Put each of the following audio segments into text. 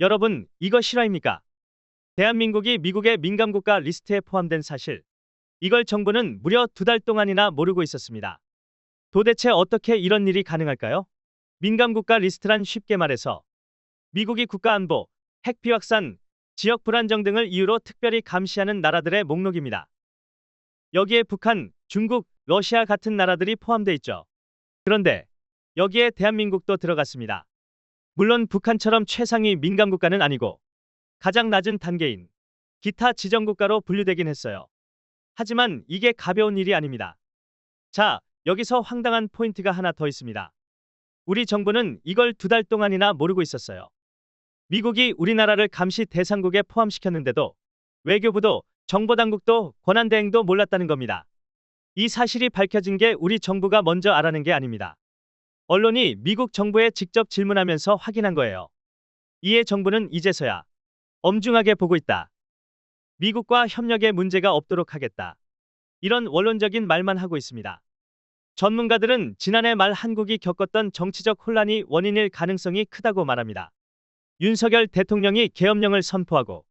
여러분, 이거 실화입니까? 대한민국이 미국의 민감국가 리스트에 포함된 사실. 이걸 정부는 무려 두 달 동안이나 모르고 있었습니다. 도대체 어떻게 이런 일이 가능할까요? 민감국가 리스트란 쉽게 말해서 미국이 국가안보, 핵 비 확산, 지역 불안정 등을 이유로 특별히 감시하는 나라들의 목록입니다. 여기에 북한, 중국, 러시아 같은 나라들이 포함돼 있죠. 그런데 여기에 대한민국도 들어갔습니다. 물론 북한처럼 최상위 민감 국가는 아니고 가장 낮은 단계인 기타 지정 국가로 분류되긴 했어요. 하지만 이게 가벼운 일이 아닙니다. 자, 여기서 황당한 포인트가 하나 더 있습니다. 우리 정부는 이걸 두 달 동안이나 모르고 있었어요. 미국이 우리나라를 감시 대상국에 포함시켰는데도 외교부도 정보당국도 권한대행도 몰랐다는 겁니다. 이 사실이 밝혀진 게 우리 정부가 먼저 알아낸 게 아닙니다. 언론이 미국 정부에 직접 질문하면서 확인한 거예요. 이에 정부는 이제서야 엄중하게 보고 있다. 미국과 협력에 문제가 없도록 하겠다. 이런 원론적인 말만 하고 있습니다. 전문가들은 지난해 말 한국이 겪었던 정치적 혼란이 원인일 가능성이 크다고 말합니다. 윤석열 대통령이 계엄령을 선포하고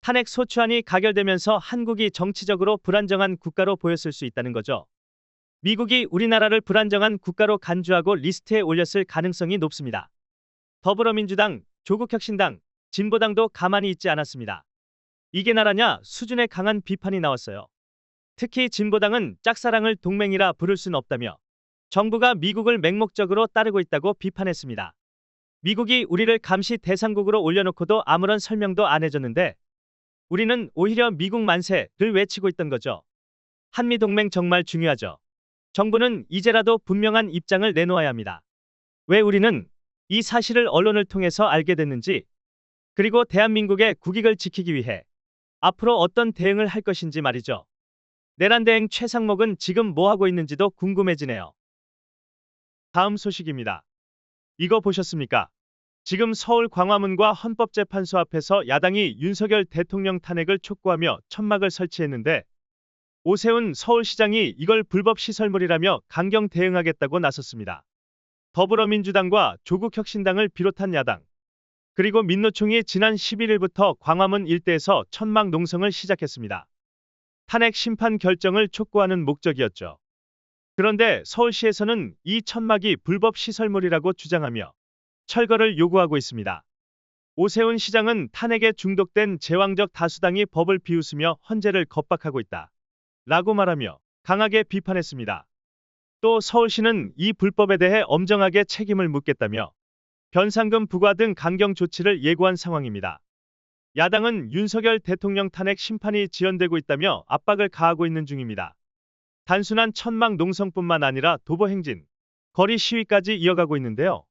탄핵 소추안이 가결되면서 한국이 정치적으로 불안정한 국가로 보였을 수 있다는 거죠. 미국이 우리나라를 불안정한 국가로 간주하고 리스트에 올렸을 가능성이 높습니다. 더불어민주당, 조국혁신당, 진보당도 가만히 있지 않았습니다. 이게 나라냐 수준의 강한 비판이 나왔어요. 특히 진보당은 짝사랑을 동맹이라 부를 순 없다며 정부가 미국을 맹목적으로 따르고 있다고 비판했습니다. 미국이 우리를 감시 대상국으로 올려놓고도 아무런 설명도 안 해줬는데 우리는 오히려 미국 만세를 외치고 있던 거죠. 한미동맹 정말 중요하죠. 정부는 이제라도 분명한 입장을 내놓아야 합니다. 왜 우리는 이 사실을 언론을 통해서 알게 됐는지, 그리고 대한민국의 국익을 지키기 위해 앞으로 어떤 대응을 할 것인지 말이죠. 내란 대행 최상목은 지금 뭐 하고 있는지도 궁금해지네요. 다음 소식입니다. 이거 보셨습니까? 지금 서울 광화문과 헌법재판소 앞에서 야당이 윤석열 대통령 탄핵을 촉구하며 천막을 설치했는데 오세훈 서울시장이 이걸 불법 시설물이라며 강경 대응하겠다고 나섰습니다. 더불어민주당과 조국혁신당을 비롯한 야당 그리고 민노총이 지난 11일부터 광화문 일대에서 천막 농성을 시작했습니다. 탄핵 심판 결정을 촉구하는 목적이었죠. 그런데 서울시에서는 이 천막이 불법 시설물이라고 주장하며 철거를 요구하고 있습니다. 오세훈 시장은 탄핵에 중독된 제왕적 다수당이 법을 비웃으며 헌재를 겁박하고 있다. 라고 말하며 강하게 비판했습니다. 또 서울시는 이 불법에 대해 엄정하게 책임을 묻겠다며 변상금 부과 등 강경 조치를 예고한 상황입니다. 야당은 윤석열 대통령 탄핵 심판이 지연되고 있다며 압박을 가하고 있는 중입니다. 단순한 천막 농성뿐만 아니라 도보 행진, 거리 시위까지 이어가고 있는데요.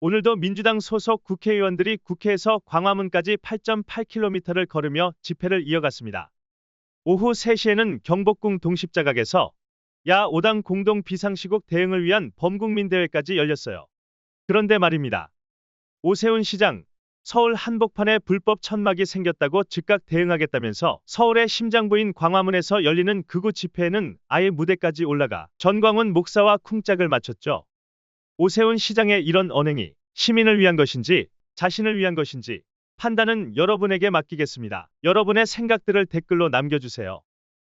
오늘도 민주당 소속 국회의원들이 국회에서 광화문까지 8.8km를 걸으며 집회를 이어갔습니다. 오후 3시에는 경복궁 동십자각에서 야 5당 공동 비상시국 대응을 위한 범국민 대회까지 열렸어요. 그런데 말입니다. 오세훈 시장, 서울 한복판에 불법 천막이 생겼다고 즉각 대응하겠다면서 서울의 심장부인 광화문에서 열리는 극우 집회에는 아예 무대까지 올라가 전광훈 목사와 쿵짝을 맞췄죠. 오세훈 시장의 이런 언행이 시민을 위한 것인지 자신을 위한 것인지 판단은 여러분에게 맡기겠습니다. 여러분의 생각들을 댓글로 남겨주세요.